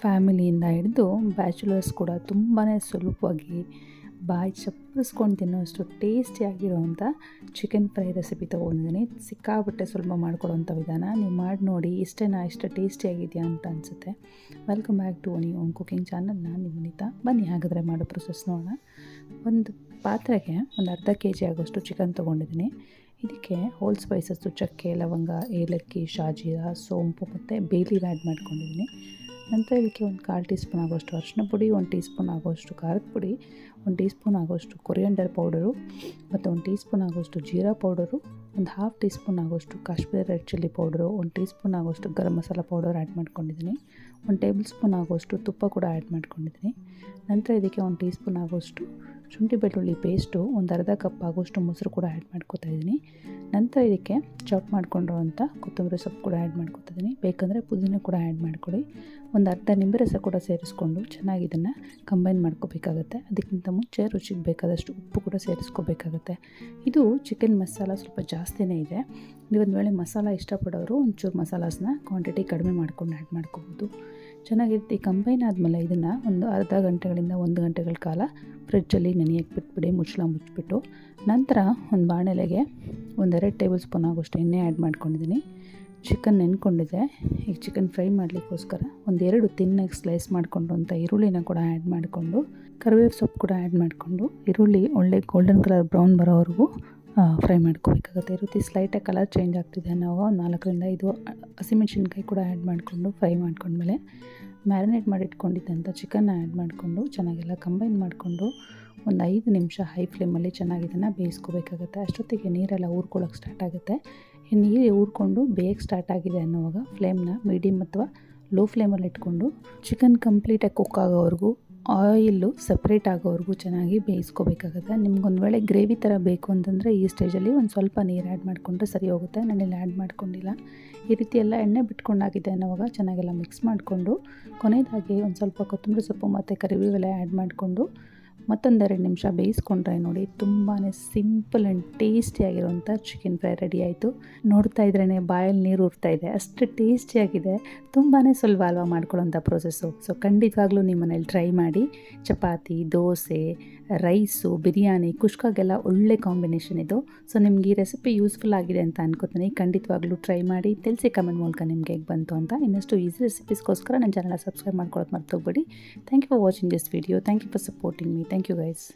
ಫ್ಯಾಮಿಲಿಯಿಂದ ಹಿಡಿದು ಬ್ಯಾಚುಲರ್ಸ್ ಕೂಡ ತುಂಬಾ ಸುಲಭವಾಗಿ ಬಾಯಿ ಚಪ್ಪರಿಸ್ಕೊಂಡು ತಿನ್ನೋಷ್ಟು ಟೇಸ್ಟಿಯಾಗಿರೋವಂಥ ಚಿಕನ್ ಫ್ರೈ ರೆಸಿಪಿ ತೊಗೊಂಡಿದ್ದೀನಿ. ಸಿಕ್ಕಾಬಿಟ್ಟೆ ಸುಲಭ ಮಾಡ್ಕೊಳ್ಳೋವಂಥ ವಿಧಾನ. ನೀವು ಮಾಡಿ ನೋಡಿ, ಇಷ್ಟೇನಾ ಇಷ್ಟು ಟೇಸ್ಟಿಯಾಗಿದೆಯಾ ಅಂತ ಅನಿಸುತ್ತೆ. ವೆಲ್ಕಮ್ ಬ್ಯಾಕ್ ಟು ಒನಿ ಓನ್ ಕುಕಿಂಗ್ ಚಾನಲ್ ನಾನು ವಿನಿತಾ ಬನ್ನಿ, ಹಾಗಾದರೆ ಮಾಡೋ ಪ್ರೊಸೆಸ್ ನೋಡೋಣ. ಒಂದು ಪಾತ್ರೆಗೆ ಒಂದು ಅರ್ಧ ಕೆ ಜಿ ಆಗೋಷ್ಟು ಚಿಕನ್ ತೊಗೊಂಡಿದ್ದೀನಿ. ಇದಕ್ಕೆ ಹೋಲ್ ಸ್ಪೈಸಸ್ಸು ಚಕ್ಕೆ, ಲವಂಗ, ಏಲಕ್ಕಿ, ಶಾಜೀರ, ಸೋಂಪು ಮತ್ತು ಬೇಲಿ ಆ್ಯಡ್ ಮಾಡ್ಕೊಂಡಿದ್ದೀನಿ. ನಂತರ ಇದಕ್ಕೆ ಒಂದು ಕಾಲು ಟೀ ಸ್ಪೂನ್ ಆಗೋಷ್ಟು ಅರಿಶಿನ ಪುಡಿ, ಒಂದು ಟೀ ಸ್ಪೂನ್ ಆಗೋಷ್ಟು ಖಾರದ ಪುಡಿ, ಒಂದು ಟೀ ಸ್ಪೂನ್ ಆಗೋಷ್ಟು ಕೊರಿಯಂಡರ್ ಪೌಡರು ಮತ್ತು ಒಂದು ಟೀ ಸ್ಪೂನ್ ಆಗೋಷ್ಟು ಜೀರಾ ಪೌಡರು, ಒಂದು ಹಾಫ್ ಟೀ ಸ್ಪೂನ್ ಆಗೋಷ್ಟು ಕಾಶ್ಮೀರಿ ರೆಡ್ ಚಿಲ್ಲಿ ಪೌಡರು, ಒಂದು ಟೀ ಸ್ಪೂನ್ ಆಗೋಷ್ಟು ಗರಂ ಮಸಾಲ ಪೌಡರ್ ಆ್ಯಡ್ ಮಾಡ್ಕೊಂಡಿದ್ದೀನಿ. ಒಂದು ಟೇಬಲ್ ಸ್ಪೂನ್ ಆಗೋಷ್ಟು ತುಪ್ಪ ಕೂಡ ಆ್ಯಡ್ ಮಾಡ್ಕೊಂಡಿದ್ದೀನಿ. ನಂತರ ಇದಕ್ಕೆ ಒಂದು ಟೀ ಸ್ಪೂನ್ ಆಗೋಷ್ಟು ಶುಂಠಿ ಬೆಳ್ಳುಳ್ಳಿ ಪೇಸ್ಟು ಒಂದು ಅರ್ಧ ಕಪ್ ಆಗೋಷ್ಟು ಮೊಸರು ಕೂಡ ಆ್ಯಡ್ ಮಾಡ್ಕೋತಾ ಇದ್ದೀನಿ. ನಂತರ ಇದಕ್ಕೆ ಚಾಪ್ ಮಾಡ್ಕೊಂಡಿರೋವಂಥ ಕೊತ್ತಂಬರಿ ಸೊಪ್ಪು ಕೂಡ ಆ್ಯಡ್ ಮಾಡ್ಕೊತಾ ಇದ್ದೀನಿ. ಬೇಕಂದರೆ ಪುದೀನ ಕೂಡ ಆ್ಯಡ್ ಮಾಡ್ಕೊಳ್ಳಿ ಒಂದು ಅರ್ಧ ನಿಂಬೆ ರಸ ಕೂಡ ಸೇರಿಸ್ಕೊಂಡು ಚೆನ್ನಾಗಿ ಇದನ್ನು ಕಂಬೈನ್ ಮಾಡ್ಕೋಬೇಕಾಗತ್ತೆ. ಅದಕ್ಕಿಂತ ಮುಂಚೆ ರುಚಿಗೆ ಬೇಕಾದಷ್ಟು ಉಪ್ಪು ಕೂಡ ಸೇರಿಸ್ಕೋಬೇಕಾಗತ್ತೆ. ಇದು ಚಿಕನ್ ಮಸಾಲ ಸ್ವಲ್ಪ ಜಾಸ್ತಿನೇ ಇದೆ. ನೀವು ಒಂದು ವೇಳೆ ಮಸಾಲ ಇಷ್ಟಪಡೋರು ಒಂಚೂರು ಮಸಾಲಾಸ್ನ ಕ್ವಾಂಟಿಟಿ ಕಡಿಮೆ ಮಾಡ್ಕೊಂಡು ಆ್ಯಡ್ ಮಾಡ್ಕೋಬೋದು. ಚೆನ್ನಾಗಿರುತ್ತೆ ಕಂಬೈನ್ ಆದಮೇಲೆ ಇದನ್ನು ಒಂದು ಅರ್ಧ ಗಂಟೆಗಳಿಂದ ಒಂದು ಗಂಟೆಗಳ ಕಾಲ ಫ್ರಿಡ್ಜಲ್ಲಿ ನೆನೆಯಕ್ಕೆ ಬಿಟ್ಬಿಡಿ, ಮುಚ್ಚಳ ಮುಚ್ಚಿಬಿಟ್ಟು. ನಂತರ ಒಂದು ಬಾಣಲೆಗೆ ಒಂದೆರಡು ಟೇಬಲ್ ಸ್ಪೂನ್ ಆಗೋಷ್ಟು ಎಣ್ಣೆ ಆ್ಯಡ್ ಮಾಡ್ಕೊಂಡಿದ್ದೀನಿ. ಚಿಕನ್ ನೆನ್ಕೊಂಡಿದ್ದೆ ಈಗ ಚಿಕನ್ ಫ್ರೈ ಮಾಡಲಿಕ್ಕೋಸ್ಕರ ಒಂದೆರಡು ತಿನ್ನಾಗಿ ಸ್ಲೈಸ್ ಮಾಡಿಕೊಂಡು ಅಂತ ಈರುಳ್ಳಿನ ಕೂಡ ಆ್ಯಡ್ ಮಾಡಿಕೊಂಡು ಕರಿಬೇವು ಸೊಪ್ಪು ಕೂಡ ಆ್ಯಡ್ ಮಾಡಿಕೊಂಡು, ಈರುಳ್ಳಿ ಒಳ್ಳೆ ಗೋಲ್ಡನ್ ಕಲರ್ ಬ್ರೌನ್ ಬರೋವರೆಗೂ ಫ್ರೈ ಮಾಡ್ಕೋಬೇಕಾಗುತ್ತೆ. ಈ ರೀತಿ ಸ್ಲೈಟಾಗಿ ಕಲರ್ ಚೇಂಜ್ ಆಗ್ತಿದೆ ನಾವು ನಾಲ್ಕರಿಂದ ಐದು ಹಸಿಮೆಣ್ಸಿನ್ಕಾಯಿ ಕೂಡ ಆ್ಯಡ್ ಮಾಡಿಕೊಂಡು ಫ್ರೈ ಮಾಡ್ಕೊಂಡ್ಮೇಲೆ ಮ್ಯಾರಿನೇಟ್ ಮಾಡಿಟ್ಕೊಂಡಿದ್ದಂಥ ಚಿಕನ್ನ ಆ್ಯಡ್ ಮಾಡಿಕೊಂಡು ಚೆನ್ನಾಗೆಲ್ಲ ಕಂಬೈನ್ ಮಾಡಿಕೊಂಡು ಒಂದು ಐದು ನಿಮಿಷ ಹೈ ಫ್ಲೇಮಲ್ಲಿ ಚೆನ್ನಾಗಿ ಇದನ್ನು ಬೇಯಿಸ್ಕೋಬೇಕಾಗುತ್ತೆ. ಅಷ್ಟೊತ್ತಿಗೆ ನೀರೆಲ್ಲ ಊರ್ಕೊಳ್ಳೋಕೆ ಸ್ಟಾರ್ಟ್ ಆಗುತ್ತೆ. ಈ ನೀರು ಊರ್ಕೊಂಡು ಬೇಯಕ್ಕೆ ಸ್ಟಾರ್ಟ್ ಆಗಿದೆ ಅನ್ನೋವಾಗ ಫ್ಲೇಮ್ನ ಮೀಡಿಯಮ್ ಅಥವಾ ಲೋ ಫ್ಲೇಮಲ್ಲಿ ಇಟ್ಕೊಂಡು ಚಿಕನ್ ಕಂಪ್ಲೀಟಾಗಿ ಕುಕ್ ಆಗೋವರೆಗೂ ಆಯಿಲ್ಲು ಸಪ್ರೇಟ್ ಆಗೋವರೆಗೂ ಚೆನ್ನಾಗಿ ಬೇಯಿಸ್ಕೋಬೇಕಾಗುತ್ತೆ. ನಿಮ್ಗೊಂದು ವೇಳೆ ಗ್ರೇವಿ ಥರ ಬೇಕು ಅಂತಂದರೆ ಈ ಸ್ಟೇಜಲ್ಲಿ ಒಂದು ಸ್ವಲ್ಪ ನೀರು ಆ್ಯಡ್ ಮಾಡಿಕೊಂಡ್ರೆ ಸರಿ ಹೋಗುತ್ತೆ. ನಾನಿಲ್ಲಿ ಆ್ಯಡ್ ಮಾಡ್ಕೊಂಡಿಲ್ಲ. ಈ ರೀತಿ ಎಲ್ಲ ಎಣ್ಣೆ ಬಿಟ್ಕೊಂಡಾಗಿದೆ ಅನ್ನೋವಾಗ ಚೆನ್ನಾಗೆಲ್ಲ ಮಿಕ್ಸ್ ಮಾಡಿಕೊಂಡು ಕೊನೆಯದಾಗಿ ಒಂದು ಸ್ವಲ್ಪ ಕೊತ್ತಂಬರಿ ಸೊಪ್ಪು ಮತ್ತು ಕರಿಬೇವೆಲ್ಲ ಆ್ಯಡ್ ಮಾಡಿಕೊಂಡು ಮತ್ತೊಂದೆರಡು ನಿಮಿಷ ಬೇಯಿಸ್ಕೊಂಡ್ರೆ ನೋಡಿ ತುಂಬಾ ಸಿಂಪಲ್ ಆ್ಯಂಡ್ ಟೇಸ್ಟಿಯಾಗಿರುವಂಥ ಚಿಕನ್ ಫ್ರೈ ರೆಡಿ ಆಯಿತು. ನೋಡ್ತಾ ಇದ್ರೇ ಬಾಯಲ್ಲಿ ನೀರು ಉರ್ತಾ ಇದೆ. ಅಷ್ಟು ಟೇಸ್ಟಿಯಾಗಿದೆ ತುಂಬಾ ಸುಲಭ ಅಲ್ವಾ ಮಾಡ್ಕೊಳ್ಳೋಂಥ ಪ್ರೊಸೆಸ್ಸು. ಸೊ, ಖಂಡಿತವಾಗ್ಲೂ ನಿಮ್ಮ ಮನೇಲಿ ಟ್ರೈ ಮಾಡಿ. ಚಪಾತಿ, ದೋಸೆ, ರೈಸು, ಬಿರಿಯಾನಿ, ಕುಷ್ಕಾಗೆಲ್ಲ ಒಳ್ಳೆ ಕಾಂಬಿನೇಷನ್ ಇದು. ಸೊ, ನಿಮ್ಗೆ ಈ ರೆಸಿಪಿ ಯೂಸ್ಫುಲ್ ಆಗಿದೆ ಅಂತ ಅನ್ಕೋತೀನಿ. ಖಂಡಿತವಾಗ್ಲೂ ಟ್ರೈ ಮಾಡಿ. ತಿಳಿಸಿ ಕಮೆಂಟ್ ಮೂಲಕ ನಿಮಗೆ ಹೇಗೆ ಬಂತು ಅಂತ. ಇನ್ನಷ್ಟು ಈಸಿ ರೆಸಿಪೀಸ್ಗೋಸ್ಕರ ನನ್ನ ಚಾನಲ್ ಸಬ್ಸ್ಕ್ರೈಬ್ ಮಾಡ್ಕೊಳ್ಳೋದು ಮರ್ತೋಗ್ಬೇಡಿ thank you for watching this video. Thank you for supporting me. You guys